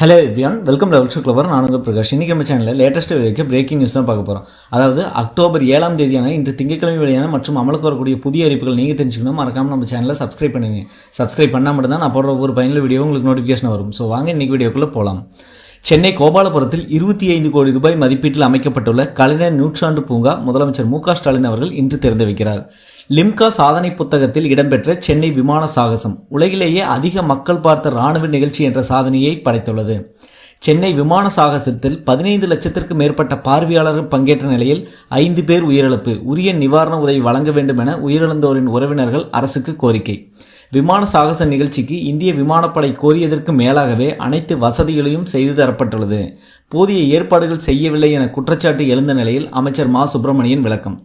Hello everyone welcome level show clever நான் உங்கள் பிரகாஷ். இன்றைக்கி நம்ம சேனலில் லேட்டஸ்ட் வைக்க பிரேக்கிங் நியூஸ் தான் பார்க்க போகிறோம் அதாவது அக்டோபர் ஏழாம் தேதியான இன்று திங்கட்கிழமை வெளியான மற்றும் அமலுக்கு வரக்கூடிய புதிய அறிவிப்புகள் நீங்கள் தெரிஞ்சுக்கணும். மறக்காமல் நம்ம சேனலை சப்ஸ்கிரைப் பண்ணுங்க சப்ஸ்கிரைப் பண்ணால் மட்டும் தான் நான் போடுற ஒவ்வொரு பயனில் வீடியோ உங்களுக்கு நோட்டிஃபிகேஷன் வரும். ஸோ வாங்க இன்றைக்கி வீடியோக்குள்ளே போகலாம் சென்னை கோபாலபுரத்தில் இருபத்தி ஐந்து கோடி ரூபாய் மதிப்பீட்டில் அமைக்கப்பட்டுள்ள கலைஞர் நூற்றாண்டு பூங்கா முதலமைச்சர் மு ஸ்டாலின் அவர்கள் இன்று திறந்து வைக்கிறார். லிம்கா சாதனை புத்தகத்தில் இடம்பெற்ற சென்னை விமான சாகசம் உலகிலேயே அதிக மக்கள் பார்த்த இராணுவ நிகழ்ச்சி என்ற சாதனையை படைத்துள்ளது. சென்னை விமான சாகசத்தில் பதினைந்து லட்சத்திற்கு மேற்பட்ட பார்வையாளர்கள் பங்கேற்ற நிலையில் ஐந்து பேர் உயிரிழப்பு உரிய நிவாரண உதவி வழங்க வேண்டும் என உயிரிழந்தோரின் உறவினர்கள் அரசுக்கு கோரிக்கை. விமான சாகச நிகழ்ச்சிக்கு இந்திய விமானப்படை கோரியதற்கு மேலாகவே அனைத்து வசதிகளையும் செய்து தரப்பட்டுள்ளது. போதிய ஏற்பாடுகள் செய்யவில்லை என குற்றச்சாட்டு எழுந்த நிலையில் அமைச்சர் மா. சுப்பிரமணியன் விளக்கம்.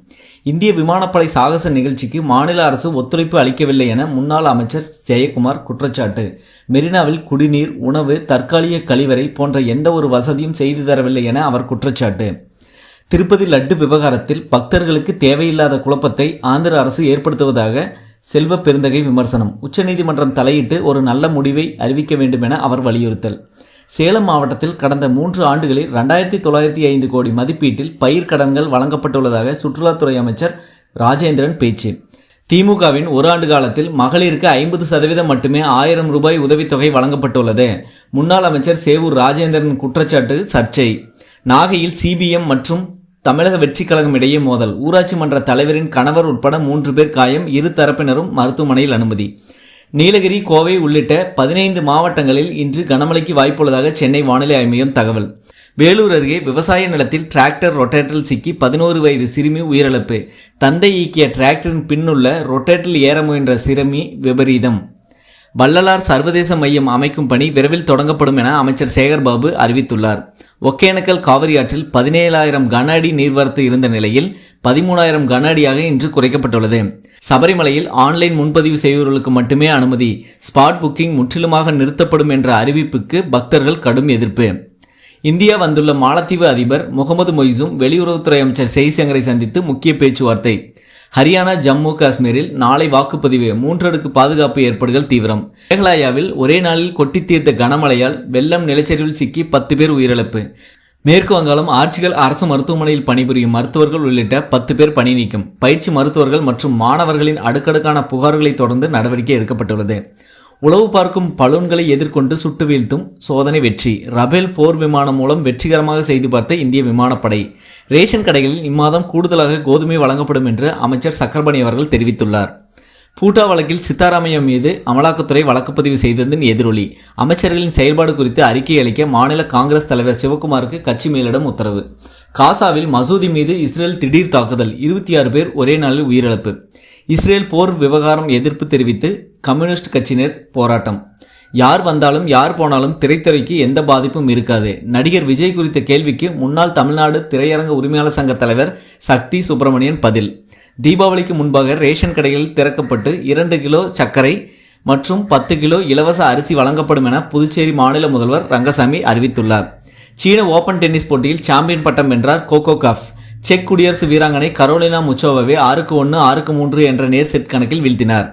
இந்திய விமானப்படை சாகச நிகழ்ச்சிக்கு மாநில அரசு ஒத்துழைப்பு அளிக்கவில்லை என முன்னாள் அமைச்சர் ஜெயக்குமார் குற்றச்சாட்டு. மெரினாவில் குடிநீர் உணவு தற்காலிக கழிவறை போன்ற எந்த ஒரு வசதியும் செய்து தரவில்லை என அவர் குற்றச்சாட்டு. திருப்பதி லட்டு விவகாரத்தில் பக்தர்களுக்கு தேவையில்லாத குழப்பத்தை ஆந்திர அரசு ஏற்படுத்துவதாக செல்வ பெருந்தகை விமர்சனம். உச்சநீதிமன்றம் தலையிட்டு ஒரு நல்ல முடிவை அறிவிக்க வேண்டும் என அவர் வலியுறுத்தல். சேலம் மாவட்டத்தில் கடந்த மூன்று ஆண்டுகளில் ரெண்டாயிரத்தி தொள்ளாயிரத்தி ஐந்து கோடி மதிப்பீட்டில் பயிர்க்கடன்கள் வழங்கப்பட்டுள்ளதாக சுற்றுலாத்துறை அமைச்சர் ராஜேந்திரன் பேச்சு. திமுகவின் ஒரு ஆண்டு காலத்தில் மகளிருக்கு ஐம்பது சதவீதம் மட்டுமே ஆயிரம் ரூபாய் உதவித்தொகை வழங்கப்பட்டுள்ளது. முன்னாள் அமைச்சர் சேவூர் ராஜேந்திரன் குற்றச்சாட்டு சர்ச்சை. நாகையில் சிபிஎம் மற்றும் தமிழக வெற்றிக் கழகம் இடையே மோதல். ஊராட்சி மன்ற தலைவரின் கணவர் உட்பட மூன்று பேர் காயம். இரு தரப்பினரும் மருத்துவமனையில் அனுமதி. நீலகிரி கோவை உள்ளிட்ட பதினைந்து மாவட்டங்களில் இன்று கனமழைக்கு வாய்ப்புள்ளதாக சென்னை வானிலை ஆய்வு தகவல். வேலூர் அருகே விவசாய நிலத்தில் டிராக்டர் ரொட்டேட்டரில் சிக்கி பதினோரு வயது சிறுமி உயிரிழப்பு. தந்தை ஈக்கிய டிராக்டரின் பின்னுள்ள ரொட்டேட்டரில் ஏற முயன்ற சிறுமி விபரீதம். வள்ளலார் சர்வதேச மையம் அமைக்கும் பணி விரைவில் தொடங்கப்படும் என அமைச்சர் சேகர்பாபு அறிவித்துள்ளார். ஒகேனக்கல் காவிரி ஆற்றில் பதினேழாயிரம் கன அடி நீர்வரத்து இருந்த நிலையில் பதிமூணாயிரம் கன அடியாக இன்று குறைக்கப்பட்டுள்ளது. சபரிமலையில் ஆன்லைன் முன்பதிவு செய்பவர்களுக்கு மட்டுமே அனுமதி ஸ்பாட் புக்கிங் முற்றிலுமாக நிறுத்தப்படும் என்ற அறிவிப்புக்கு பக்தர்கள் கடும் எதிர்ப்பு. இந்தியா வந்துள்ள மாலத்தீவு அதிபர் முகமது மொய்சும் வெளியுறவுத்துறை அமைச்சர் ஜெய்சங்கரை சந்தித்து முக்கிய பேச்சுவார்த்தை. ஹரியானா ஜம்மு காஷ்மீரில் நாளை வாக்குப்பதிவு. மூன்றடுக்கு பாதுகாப்பு ஏற்பாடுகள் தீவிரம். மேகலாயாவில் ஒரே நாளில் கொட்டி தீர்த்த கனமழையால் வெள்ளம் நிலச்சரிவில் சிக்கி பத்து பேர் உயிரிழப்பு. மேற்கு வங்காளம் ஆர்ச்சிகள் அரசு மருத்துவமனையில் பணிபுரியும் மருத்துவர்கள் உள்ளிட்ட பத்து பேர் பணி நீக்கம். பயிற்சி மருத்துவர்கள் மற்றும் மாணவர்களின் அடுக்கடுக்கான புகார்களை தொடர்ந்து நடவடிக்கை எடுக்கப்பட்டுள்ளது. உளவு பார்க்கும் பலூன்களை எதிர்கொண்டு சுட்டு வீழ்த்தும் சோதனை வெற்றி. ரபேல் போர் விமானம் மூலம் வெற்றிகரமாக செய்து பார்த்த இந்திய விமானப்படை. ரேஷன் கடைகளில் இம்மாதம் கூடுதலாக கோதுமை வழங்கப்படும் என்று அமைச்சர் சக்கரபாணி அவர்கள் தெரிவித்துள்ளார். பூட்டா வழக்கில் சித்தாராமையா மீது அமலாக்கத்துறை வழக்குப்பதிவு செய்ததன் எதிரொலி. அமைச்சர்களின் செயல்பாடு குறித்து அறிக்கை அளிக்க மாநில காங்கிரஸ் தலைவர் சிவகுமாருக்கு கட்சி மேலிடம் உத்தரவு. காசாவில் மசூதி மீது இஸ்ரேல் திடீர் தாக்குதல். இருபத்தி ஆறு பேர் ஒரே நாளில் உயிரிழப்பு. இஸ்ரேல் போர் விவகாரம் எதிர்ப்பு தெரிவித்து கம்யூனிஸ்ட் கட்சியினர் போராட்டம். யார் வந்தாலும் யார் போனாலும் திரைத்துறைக்கு எந்த பாதிப்பும் இருக்காது. நடிகர் விஜய் குறித்த கேள்விக்கு முன்னாள் தமிழ்நாடு திரையரங்க உரிமையாளர் சங்க தலைவர் சக்தி சுப்பிரமணியன் பதில். தீபாவளிக்கு முன்பாக ரேஷன் கடையில் திறக்கப்பட்டு இரண்டு கிலோ சர்க்கரை மற்றும் பத்து கிலோ இலவச அரிசி வழங்கப்படும் என புதுச்சேரி மாநில முதல்வர் ரங்கசாமி அறிவித்துள்ளார். சீன ஓபன் டென்னிஸ் போட்டியில் சாம்பியன் பட்டம் வென்றார் கோகோ காஃப். செக் குடியரசு வீராங்கனை கரோலினா முச்சோவாவை ஆறுக்கு ஒன்று ஆறுக்கு மூன்று என்ற நேர் செட் கணக்கில் வீழ்த்தினார்.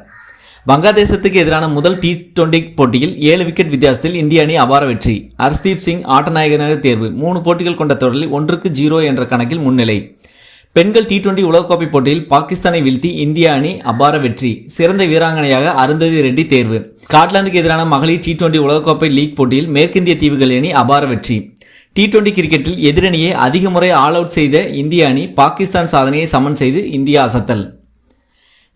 வங்காதேசத்துக்கு எதிரான முதல் டி டுவெண்டி போட்டியில் ஏழு விக்கெட் வித்தியாசத்தில் இந்திய அணி அபார வெற்றி. ஹர்ஷ்தீப் சிங் ஆட்டநாயகனாக தேர்வு. மூணு போட்டிகள் கொண்ட தொடரில் ஒன்றுக்கு ஜீரோ என்ற கணக்கில் முன்னிலை. பெண்கள் டி டுவெண்டி உலகக்கோப்பை போட்டியில் பாகிஸ்தானை வீழ்த்தி இந்திய அணி அபார வெற்றி. சிறந்த வீராங்கனையாக அருந்ததி ரெட்டி தேர்வு. ஸ்காட்லாந்துக்கு எதிரான மகளிர் டி டுவெண்டி உலகக்கோப்பை லீக் போட்டியில் மேற்கிந்திய தீவுகள் அணி அபார வெற்றி. டி டுவெண்டி கிரிக்கெட்டில் எதிரணியை அதிக முறை ஆல் அவுட் செய்த இந்திய அணி பாகிஸ்தான் சாதனையை சமன் செய்து இந்தியா அசத்தல்.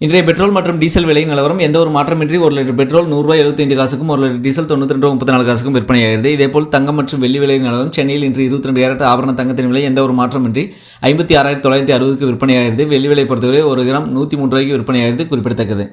இன்றைய பெட்ரோல் மற்றும் டீசல் விலை நிலவரம் எந்த ஒரு மாற்றமின்றி ஒரு லிட்டர் பெட்ரோல் நூறுரூவா எழுபத்தைந்து காசுக்கும் ஒரு லிட்டர் டீசல் தொண்ணூற்றி ரெண்டு முப்பத்தி நாலு காசுக்கும் விற்பனையாகிறது இதேபோல் தங்கம் மற்றும் வெள்ளி விலை நிலவரம் சென்னையில் இன்று இருபத்தி ரெண்டு கேரட் ஆபரண தங்கத்தின் விலை எந்த ஒரு மாற்றமின்றி ஐம்பத்தி ஆறாயிரத்தி தொள்ளாயிரத்தி அறுபதுக்கு விற்பனையாகிறது வெள்ளி விலை பொறுத்தவரை ஒரு கிராம் நூற்றி மூன்று ரூபாய்க்கு விற்பனையாகிறது குறிப்பிடத்தக்கது.